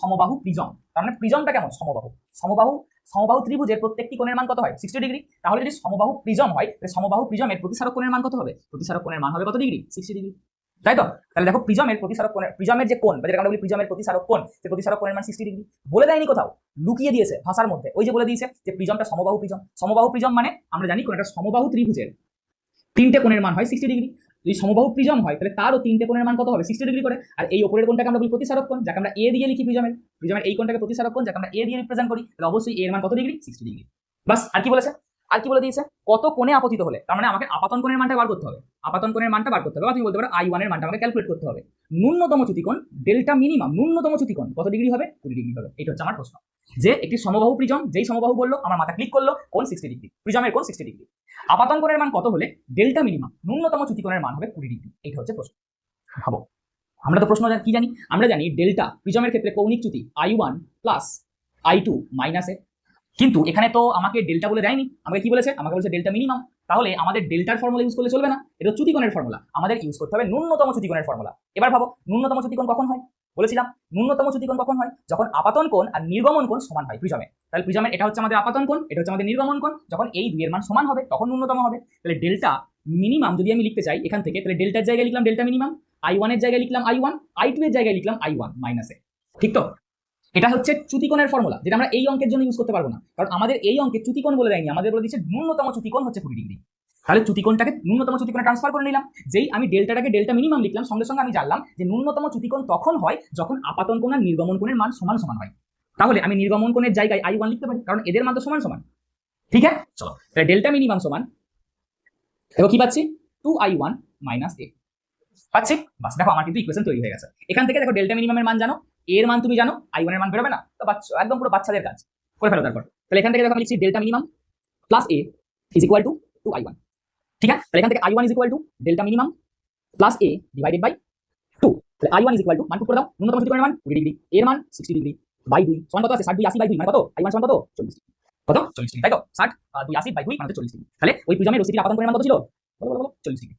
সমবাহু প্রিজম। তার মানে প্রিজমটা কেমন? সমবাহু। সমবাহু সমবাহু ত্রিভুজের প্রত্যেকটি কোণের মান কত হয়? সিক্সটি ডিগ্রি তাহলে যদি সমবাহু প্রিজম হয়, তাহলে সমবাহু প্রিজমের প্রতিসারক কোণের মান কত হবে? প্রতিসারক কোণের মান হবে কত ডিগ্রি সিক্সটি ডিগ্রি তাই তো? তাহলে দেখো প্রিজমের প্রতিসারক কোণের প্রিজমের যে কোণ, বা যেটা বলি প্রিজমের প্রতিসারক কোণ, সে প্রতিসারক কোণের মান সিক্সটি ডিগ্রি বলে দেয়নি কোথাও, লুকিয়ে দিয়েছে ভাষার মধ্যে। ওই যে বলে দিয়েছে যে প্রিজমটা সমবাহু প্রিজম। সমবাহু প্রিজম মানে আমরা জানি কোন একটা সমবাহু ত্রিভুজের। তিনটে কোণের মান হয় সিক্সটি ডিগ্রি যদি সমবাহু প্রিজম হয়, তাহলে তারও তিনটে কোণের মান কত হবে? সিক্সটি ডিগ্রি করে। আর এই ওপরের কোণটাকে আমরা বলি প্রতিসারক কোণ, যাকে আমরা এ দিয়ে লিখি প্রিজমের প্রিজমের এই কোণটাকে প্রতিসারক কোণ, যাকে আমরা এ দিয়ে রিপ্রেজেন্ট করি, তাহলে অবশ্যই এর মান কত ডিগ্রি সিক্সটি ডিগ্রি বাস, আর কি বলেছে? আর কি বলে দিয়েছে? কত কোণে আপতিত হলে, তার মানে আমাকে আপাতন কোণের মানটা বার করতে হবে। আপাতন কোণের মানটা বার করতে হবে। বা তুমি বলতে পারো আই ওয়ানের মানটা আমাকে ক্যালকুলেট করতে হবে। ন্যূনতম চ্যুতিকোণ ডেল্টা মিনিমাম ন্যূনতম চ্যুতিকোণ কত ডিগ্রি হবে? কুড়ি ডিগ্রি হবে। এটা হচ্ছে আমার প্রশ্ন। যে একটি সমবাহু প্রিজম যেই সমবাহু বলল, আমার মাথা ক্লিক করল কোন সিক্সটি ডিগ্রি প্রিজমের কোন সিক্সটি ডিগ্রি আপাতন কোণের মান কত হলে ডেল্টা মিনিমাম ন্যূনতম চ্যুতিকোণের মান হবে কুড়ি ডিগ্রি এটা হচ্ছে প্রশ্ন। ভাবো। আমরা তো প্রশ্ন কি জানি? আমরা জানি ডেল্টা প্রিজমের ক্ষেত্রে কৌণিক চ্যুতি I one plus I two মাইনাসে কিন্তু এখানে তো আমাকে ডেল্টা বলে দেয়নি, আমাকে কি বলেছে? আমাকে বলেছে ডেল্টা মিনিমাম তাহলে আমাদের ডেল্টার ফর্মুলা ইউজ করলে চলবে না, এটা চ্যুতিকোণের ফর্মুলা আমাদের ইউজ করতে হবে ন্যূনতম চ্যুতিকোণের ফর্মুলা এবার ভাবো, ন্যূনতম চ্যুতিকোণ কখন হয়? বলেছিলাম, ন্যূনতম চ্যুতিকোণ কখন হয়? যখন আপাতন কোণ আর নির্গমন কোণ সমান হয় প্রিজমে তাহলে প্রিজমের এটা হচ্ছে আমাদের আপাতন কোণ, এটা হচ্ছে আমাদের নির্গমন কোণ। যখন এই দুইয়ের মান সমান হবে, তখন ন্যূনতম হবে। তাহলে ডেল্টা মিনিমাম যদি আমি লিখতে চাই এখান থেকে, তাহলে ডেল্টার জায়গায় লিখলাম ডেল্টা মিনিমাম আই ওয়ানের জায়গায় লিখলাম আই ওয়ান আই টু এর জায়গায় লিখলাম আই ওয়ান মাইনাসে ঠিক তো? এটা হচ্ছে চ্যুতিকোণের ফর্মুলা যেটা আমরা এই অঙ্কের জন্য ইউজ করতে পারব না। কারণ আমাদের এই অঙ্কে চ্যুতিকোণ বলে দেয়নি, আমাদের বলে দিচ্ছে ন্যূনতম চ্যুতিকোণ হচ্ছে কুড়ি ডিগ্রি। তাহলে চ্যুতিকোণটাকে ন্যূনতম চ্যুতিকোণে ট্রান্সফার করে নিলাম। যেই আমি ডেল্টাটাকে ডেল্টা মিনিমাম লিখলাম, সঙ্গে সঙ্গে আমি জানলাম যে ন্যূনতম চ্যুতিকোণ তখন হয় যখন আপাতন কোণ আর নির্গমন কোণের মান সমান সমান হয়। তাহলে আমি নির্গমন কোণের জায়গায় আই ওয়ান লিখতে পারি, কারণ এদের মান তো সমান সমান। ঠিক আছে? চলো, তাহলে ডেল্টা মিনিমাম সমান। দেখো কি পাচ্ছি? Two I one minus A পাচ্ছি? বাস, দেখো আমার কিন্তু ইকুয়েশন তৈরি হয়ে গেছে। এখান থেকে দেখো ডেল্টা মিনিমামের মান জানো, এর মান তুমি জানো আই ওয়ানের মান বেরোবে না। তো বাচ্চা, একদম পুরো বাচ্চাদের কাজ। করে ফেলো তারপর। তাহলে এখান থেকে দেখো আমি লিখছি delta minimum plus A is equal to two I one ঠিক আছে তাহলে এখান থেকে I one is equal to delta minimum plus A divided by two তাহলে I one is equal to মান পুট করে দাও ন্যূনতম সূত্রের মান কুড়ি ডিগ্রি এর মান সিক্সটি ডিগ্রি বাই দুই সমান কত আছে ষাট দুই আশি বাই দুই মানে কত আই ওয়ান সমান কত চল্লিশ ডিগ্রি কত চল্লিশ ডিগ্রি তাই তো ষাট আর দুই আশি বাই দুই মানে চল্লিশ ডিগ্রি তাহলে ওই প্রিজমের রসিটির আপাতন পরিমাণ কত ছিল বলো বলো চল্লিশ ডিগ্রি